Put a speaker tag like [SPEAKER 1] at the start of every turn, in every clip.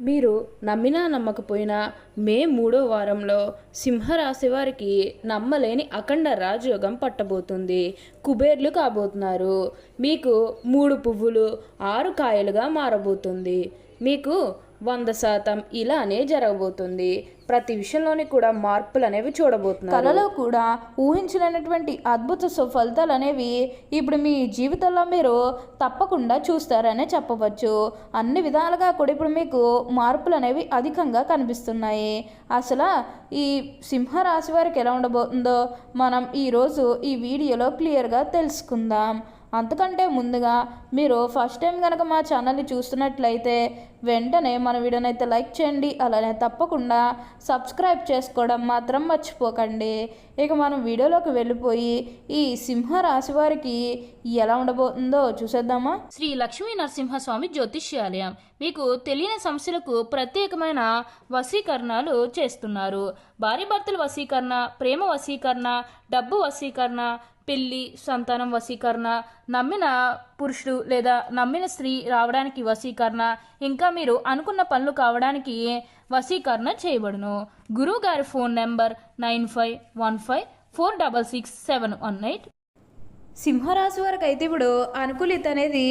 [SPEAKER 1] మీరు నమ్మినా నమ్మకపోయినా మే మూడో వారంలో సింహరాశి వారికి నమ్మలేని అఖండ రాజయోగం పట్టబోతుంది. కుబేర్లు కాబోతున్నారు. మీకు మూడు పువ్వులు ఆరు కాయలుగా మారబోతుంది. మీకు వంద శాతం ఇలానే జరగబోతుంది. ప్రతి విషయంలోని కూడా మార్పులు అనేవి చూడబోతున్నారు.
[SPEAKER 2] కళలో కూడా ఊహించలేనటువంటి అద్భుత సుఫలితాలు అనేవి ఇప్పుడు మీ జీవితంలో మీరు తప్పకుండా చూస్తారనే చెప్పవచ్చు. అన్ని విధాలుగా కూడా ఇప్పుడు మీకు మార్పులు అనేవి అధికంగా కనిపిస్తున్నాయి. అసలు ఈ సింహరాశి వారికి ఎలా ఉండబోతుందో మనం ఈరోజు ఈ వీడియోలో క్లియర్గా తెలుసుకుందాం. అంతకంటే ముందుగా మీరు ఫస్ట్ టైం కనుక మా ఛానల్ని చూస్తున్నట్లయితే వెంటనే మన వీడియోనైతే లైక్ చేయండి అలానే తప్పకుండా సబ్స్క్రైబ్ చేసుకోవడం మాత్రం మర్చిపోకండి. ఇక మనం వీడియోలోకి వెళ్ళిపోయి ఈ సింహ రాశి వారికి ఎలా ఉండబోతుందో చూసేద్దామా?
[SPEAKER 3] శ్రీ లక్ష్మీ నరసింహస్వామి జ్యోతిష్యాలయం మీకు తెలియని సమస్యలకు ప్రత్యేకమైన వశీకరణాలు చేస్తున్నారు. భార్యభర్తల వశీకరణ ప్రేమ వశీకరణ డబ్బు వశీకరణ పెళ్ళి సంతానం వశీకరణ నమ్మిన పురుషుడు లేదా నమ్మిన స్త్రీ రావడానికి వశీకరణ ఇంకా మీరు అనుకున్న పనులు కావడానికి వశీకరణ చేయబడును? గురువు గారి phone number nine five one five four double six seven one eight.
[SPEAKER 2] సింహరాశి వారికి అయితే ఇప్పుడు అనుకూలిత అనేది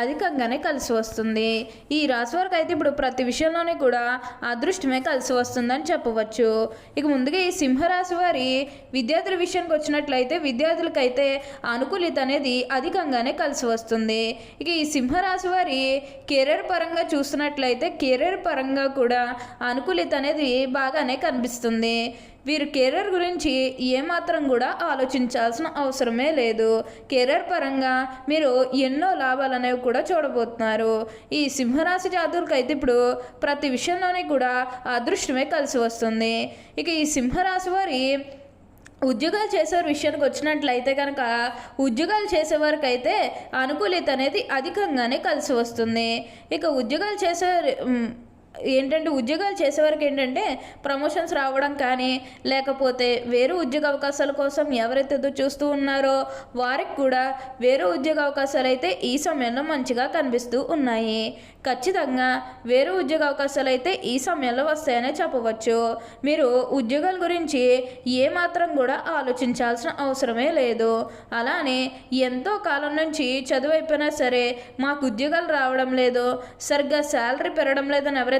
[SPEAKER 2] అధికంగానే కలిసి వస్తుంది. ఈ రాశి వారికి అయితే ఇప్పుడు ప్రతి విషయంలోనే కూడా అదృష్టమే కలిసి వస్తుందని చెప్పవచ్చు. ఇక ముందుగా ఈ సింహరాశి వారి విద్యార్థుల విషయానికి వచ్చినట్లయితే విద్యార్థులకైతే అనుకూలిత అనేది అధికంగానే కలిసి వస్తుంది. ఇక ఈ సింహరాశి వారి కెరీర్ పరంగా చూసినట్లయితే కెరీర్ పరంగా కూడా అనుకూలిత అనేది బాగానే కనిపిస్తుంది. వీరు కెరీర్ గురించి ఏమాత్రం కూడా ఆలోచించాల్సిన అవసరమే లేదు. కెరీర్ పరంగా మీరు ఎన్నో లాభాలు అనేవి కూడా చూడబోతున్నారు. ఈ సింహరాశి జాతులకు అయితే ఇప్పుడు ప్రతి విషయంలోనే కూడా అదృష్టమే కలిసి వస్తుంది. ఇక ఈ సింహరాశి వారి ఉద్యోగాలు చేసే విషయానికి వచ్చినట్లయితే కనుక ఉద్యోగాలు చేసేవారికి అయితే అనుకూలిత అనేది అధికంగానే కలిసి వస్తుంది. ఇక ఉద్యోగాలు చేసే ఏంటంటే ఉద్యోగాలు చేసేవారికి ఏంటంటే ప్రమోషన్స్ రావడం కానీ లేకపోతే వేరే ఉద్యోగ అవకాశాల కోసం ఎవరైతే ఎదురు చూస్తూ ఉన్నారో వారికి కూడా వేరే ఉద్యోగ అవకాశాలు అయితే ఈ సమయంలో మంచిగా కనిపిస్తూ ఉన్నాయి. ఖచ్చితంగా వేరే ఉద్యోగ అవకాశాలు అయితే ఈ సమయంలో వస్తాయనే చెప్పవచ్చు. మీరు ఉద్యోగాల గురించి ఏమాత్రం కూడా ఆలోచించాల్సిన అవసరమే లేదు. అలానే ఎంతో కాలం నుంచి చదువు అయిపోయినా సరే మాకు ఉద్యోగాలు రావడం లేదు సరిగ్గా శాలరీ పెరగడం లేదని ఎవరైతే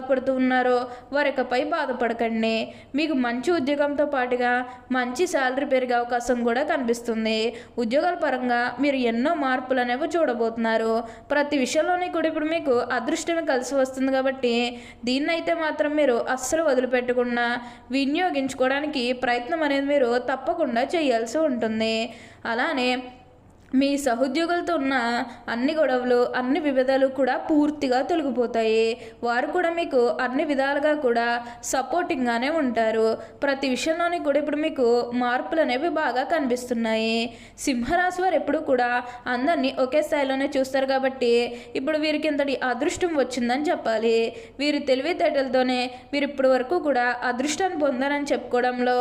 [SPEAKER 2] బాధపడుతూ ఉన్నారో వారికపై బాధపడకండి. మీకు మంచి ఉద్యోగంతో పాటుగా మంచి శాలరీ పెరిగే అవకాశం కూడా కనిపిస్తుంది. ఉద్యోగాల పరంగా మీరు ఎన్నో మార్పులు అనేవి చూడబోతున్నారు. ప్రతి విషయంలోని కూడా ఇప్పుడు మీకు అదృష్టమే కలిసి వస్తుంది కాబట్టి దీన్నైతే మాత్రం మీరు అస్సలు వదిలిపెట్టకుండా వినియోగించుకోవడానికి ప్రయత్నం అనేది మీరు తప్పకుండా చేయాల్సి ఉంటుంది. అలానే మీ సహోద్యోగులతో ఉన్న అన్ని గొడవలు అన్ని విభేదాలు కూడా పూర్తిగా తొలగిపోతాయి. వారు కూడా మీకు అన్ని విధాలుగా కూడా సపోర్టింగ్గానే ఉంటారు. ప్రతి విషయంలోని కూడా ఇప్పుడు మీకు మార్పులు అనేవి బాగా కనిపిస్తున్నాయి. సింహరాశి వారు ఎప్పుడు కూడా అందరినీ ఒకే స్థాయిలోనే చూస్తారు కాబట్టి ఇప్పుడు వీరికి ఇంతటి అదృష్టం వచ్చిందని చెప్పాలి. వీరి తెలివితేటలతోనే వీరు ఇప్పటి వరకు కూడా అదృష్టాన్ని పొందారని చెప్పుకోవడంలో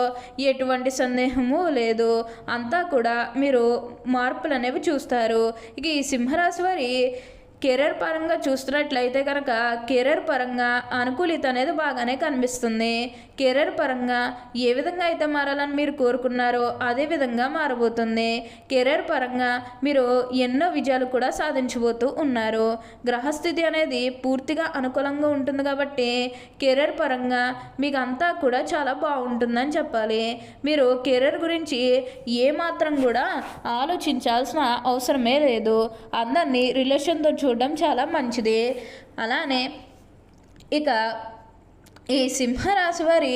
[SPEAKER 2] ఎటువంటి సందేహము లేదు. అంతా కూడా మీరు మార్పులు అనేవి చూస్తారు. ఇక ఈ సింహరాశి వారి కెరీర్ పరంగా చూస్తున్నట్లయితే కనుక కెరీర్ పరంగా అనుకూలిత అనేది బాగానే కనిపిస్తుంది. కెరీర్ పరంగా ఏ విధంగా అయితే మారాలని మీరు కోరుకున్నారో అదే విధంగా మారబోతుంది. కెరీర్ పరంగా మీరు ఎన్నో విజయాలు కూడా సాధించబోతూ ఉన్నారు. గ్రహస్థితి అనేది పూర్తిగా అనుకూలంగా ఉంటుంది కాబట్టి కెరీర్ పరంగా మీకు అంతా కూడా చాలా బాగుంటుందని చెప్పాలి. మీరు కెరీర్ గురించి ఏమాత్రం కూడా ఆలోచించాల్సిన అవసరమే లేదు. అందరినీ రిలేషన్తో చూ చూడడం చాలా మంచిది. అలానే ఇక ఈ సింహరాశి వారి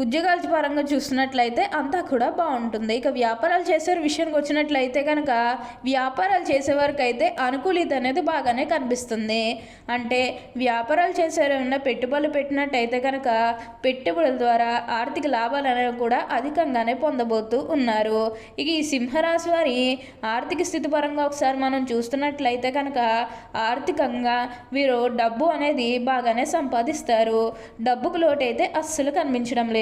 [SPEAKER 2] ఉద్యోగాల పరంగా చూసినట్లయితే అంతా కూడా బాగుంటుంది. ఇక వ్యాపారాలు చేసే విషయానికి వచ్చినట్లయితే కనుక వ్యాపారాలు చేసేవారికి అయితే అనుకూలిత అనేది బాగానే కనిపిస్తుంది. అంటే వ్యాపారాలు చేసే పెట్టుబడులు పెట్టినట్టయితే కనుక పెట్టుబడుల ద్వారా ఆర్థిక లాభాలు అనేవి కూడా అధికంగానే పొందబోతూ ఉన్నారు. ఇక ఈ సింహరాశి వారి ఆర్థిక స్థితి పరంగా ఒకసారి మనం చూస్తున్నట్లయితే కనుక ఆర్థికంగా వీరు డబ్బు అనేది బాగానే సంపాదిస్తారు. డబ్బుకు లోటైతే అస్సలు కనిపించడం లేదు.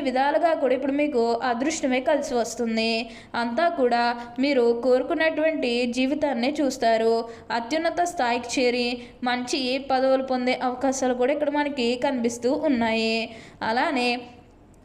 [SPEAKER 2] విధాలుగా కూడా ఇప్పుడు మీకు అదృష్టమే కలిసి వస్తుంది. అంతా కూడా మీరు కోరుకున్నటువంటి జీవితాన్ని చూస్తారు. అత్యున్నత స్థాయికి చేరి మంచి పదవులు పొందే అవకాశాలు కూడా ఇక్కడ మనకి కనిపిస్తూ ఉన్నాయి. అలానే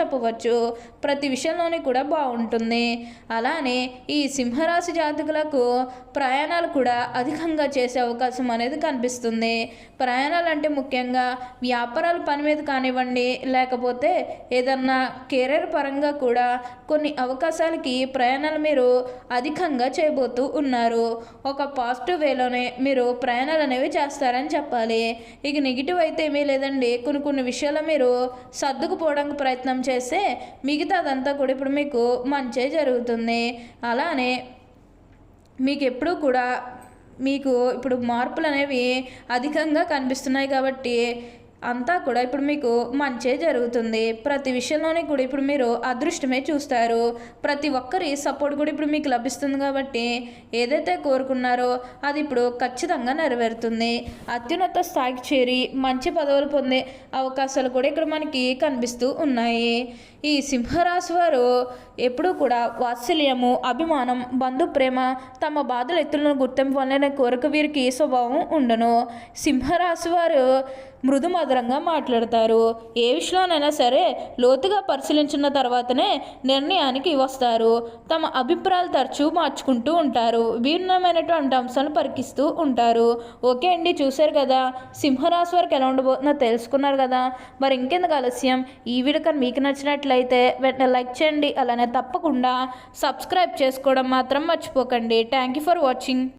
[SPEAKER 2] చెప్పవచ్చు. ప్రతి విషయంలోనే కూడా బాగుంటుంది. అలానే ఈ సింహరాశి జాతకులకు ప్రయాణాలు కూడా అధికంగా చేసే అవకాశం అనేది కనిపిస్తుంది. ప్రయాణాలు అంటే ముఖ్యంగా వ్యాపారాల పని మీద కానివ్వండి లేకపోతే ఏదన్నా కెరీర్ పరంగా కూడా కొన్ని అవకాశాలకి ప్రయాణాలు మీరు అధికంగా చేయబోతూ ఉన్నారు. ఒక పాజిటివ్ వేలోనే మీరు ప్రయాణాలు అనేవి చేస్తారని చెప్పాలి. ఇక నెగిటివ్ అయితే ఏమీ లేదండి. కొన్ని కొన్ని విషయాలు మీరు సర్దుకుపోవడానికి ప్రయత్నం చేస్తే మిగతాదంతా కూడా ఇప్పుడు మీకు మంచే జరుగుతుంది. అలానే మీకు ఎప్పుడూ కూడా మీకు ఇప్పుడు మార్పులు అనేవి అధికంగా కనిపిస్తున్నాయి కాబట్టి అంతా కూడా ఇప్పుడు మీకు మంచే జరుగుతుంది. ప్రతి విషయంలోనే కూడా ఇప్పుడు మీరు అదృష్టమే చూస్తారు. ప్రతి ఒక్కరి సపోర్ట్ కూడా ఇప్పుడు మీకు లభిస్తుంది కాబట్టి ఏదైతే కోరుకున్నారో అది ఇప్పుడు ఖచ్చితంగా నెరవేరుతుంది. అత్యున్నత స్థాయికి చేరి మంచి పదవులు పొందే అవకాశాలు కూడా ఇక్కడ మనకి కనిపిస్తూ ఉన్నాయి. ఈ సింహరాశి వారు ఎప్పుడూ కూడా వాత్సల్యము అభిమానం బంధు ప్రేమ తమ బాధలు ఎత్తులను గుర్తింపు వల్లనే కోరిక వీరికి స్వభావం ఉండను. సింహరాశి వారు మృదు మధురంగా మాట్లాడతారు. ఏ విషయంలోనైనా సరే లోతుగా పరిశీలించిన తర్వాతనే నిర్ణయానికి వస్తారు. తమ అభిప్రాయాలు తరచూ మార్చుకుంటూ ఉంటారు. భిన్నమైనటువంటి అంశాలను పరికిస్తూ ఉంటారు. ఓకే అండి చూశారు కదా? సింహరాశి వారికి ఎలా ఉండబోతుందో తెలుసుకున్నారు కదా? మరి ఇంకెందుకు ఆలస్యం? ఈ వీడియో కానీ మీకు నచ్చినట్లయితే వెంటనే లైక్ చేయండి. అలానే తప్పకుండా సబ్స్క్రైబ్ చేసుకోవడం మాత్రం మర్చిపోకండి. Thank you for watching.